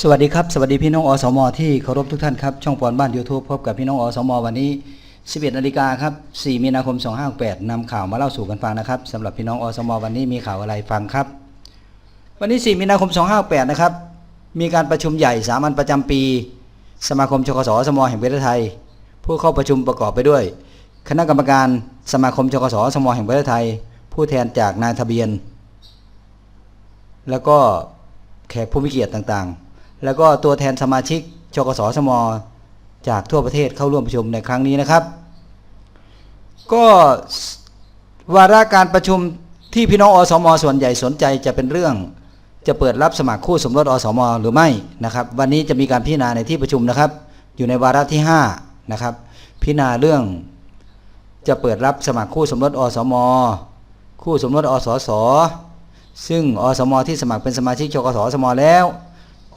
สวัสดีครับ สวัสดีพี่น้องอสม ที่เคารพทุกท่านครับช่องปอนบ้าน YouTube พบกับพี่น้องอสม วันนี้ 11นาฬิกาครับ 4 มีนาคม 2568นำข่าวมาเล่าสู่กันฟังนะครับสำหรับพี่น้องอสม วันนี้มีข่าวอะไรฟังครับ วันนี้ 4 มีนาคม 2568นะครับมีการประชุมใหญ่สามัญประจำปี สมาคมชกสสม แห่งประเทศไทย ผู้เข้าประชุมประกอบไปด้วย คณะกรรมการสมาคมชกสสม แห่งประเทศไทย ผู้แทนจากนายทะเบียน แล้วก็แขกผู้มีเกียรติต่างๆ แล้วก็ตัวแทนสมาชิกชกสสม จากทั่วประเทศเข้าร่วมประชุมในครั้งนี้นะครับ ก็วาระการประชุมที่พี่น้องอสม ส่วนใหญ่สนใจจะเป็นเรื่องจะเปิดรับสมัครคู่สมรสอสม หรือไม่นะครับ วันนี้จะมีการพิจารณาในที่ประชุมนะครับ อยู่ในวาระที่5นะครับพิจารณาเรื่อง จะเปิดรับสมัครคู่สมรสอสม คู่สมรสอสสซึ่งอสม ที่สมัครเป็นสมาชิกชกสสมแล้ว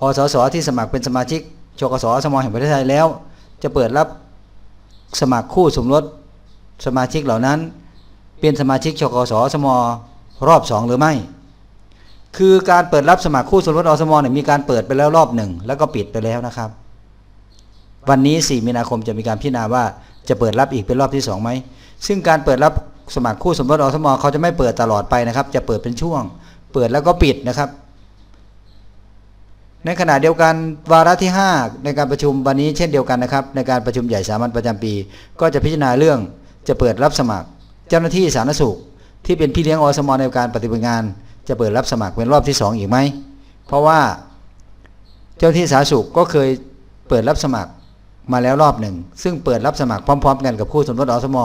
อสสที่สมัครเป็นสมาชิกชกสสมแห่งประเทศไทยแล้ว จะเปิดรับสมัครคู่สมรสสมาชิกเหล่านั้น เป็นสมาชิกชกสสมรอบสองหรือไม่ คือการเปิดรับสมัครคู่สมรสอสมเนี่ยมีการเปิดไปแล้วรอบหนึ่งแล้วก็ปิดไปแล้วนะครับ วันนี้ 4 มีนาคมจะมีการพิจารณาว่าจะเปิดรับอีกเป็นรอบที่2ไหมซึ่งการเปิดรับสมัครคู่สมรสอสมเขาจะไม่เปิดตลอดไปนะครับ จะเปิดเป็นช่วง เปิดแล้วก็ปิดนะครับ ในขณะเดียวกันวาระที่ 5 ในการประชุมวันนี้เช่นเดียวกันนะครับ ในการประชุมใหญ่สามัญประจำปี ก็จะพิจารณาเรื่องจะเปิดรับสมัคร เจ้าหน้าที่สาธารณสุข ที่เป็นพี่เลี้ยงอสมในการปฏิบัติงาน จะเปิดรับสมัครเป็นรอบที่ 2 อีกไหม เพราะว่าเจ้าหน้าที่สาธารณสุขก็เคยเปิดรับสมัครมาแล้วรอบหนึ่ง ซึ่งเปิดรับสมัครพร้อม ๆ กันกับคู่สมรสอสม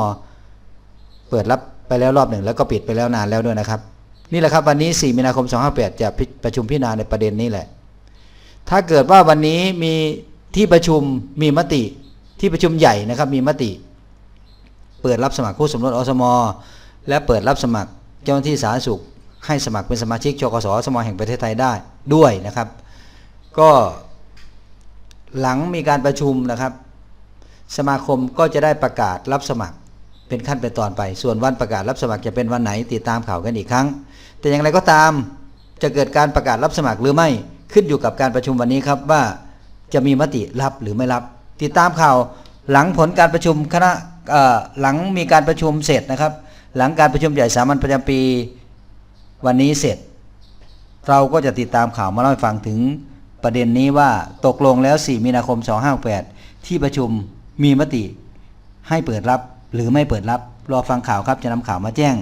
เปิดรับไปแล้วรอบหนึ่งแล้วก็ปิดไปแล้วนานแล้วด้วยนะครับ นี่แหละครับวันนี้ 4 มีนาคม 258 จะพิประชุมพิจารณาในประเด็นนี้แหละ ถ้าเกิดว่าวันนี้มีที่ประชุมมีมติที่ประชุมใหญ่นะครับมีมติ เปิดรับสมัครคู่สมรสอสมและเปิดรับสมัครเจ้าหน้าที่สาธารณสุข ให้สมัครเป็นสมาชิกชกสสมแห่งประเทศไทยได้ด้วยนะครับ ก็หลังมีการประชุมนะครับ สมาคมก็จะได้ประกาศรับสมัครเป็นขั้นเป็นตอนไป ส่วนวันประกาศรับสมัครจะเป็นวันไหนติดตามข่าวกันอีกครั้ง แต่อย่างไรก็ตามจะเกิดการประกาศรับสมัครหรือไม่ ขึ้นอยู่กับการประชุมวันนี้ครับว่าจะมีมติรับหรือไม่รับ ติดตามข่าวหลังผลการประชุมคณะหลังมีการประชุมเสร็จนะครับ หลังการประชุมใหญ่สามัญประจำปีวันนี้เสร็จ เราก็จะติดตามข่าวมาเล่าให้ฟังถึงประเด็นนี้ว่าตกลงแล้ว 4 มีนาคม 2568 ที่ประชุมมีมติให้เปิดรับหรือไม่เปิดรับรอฟังข่าวครับจะนำข่าวมาแจ้ง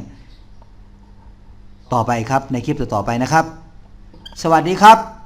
ต่อไปครับในคลิปต่อไปนะครับ สวัสดีครับ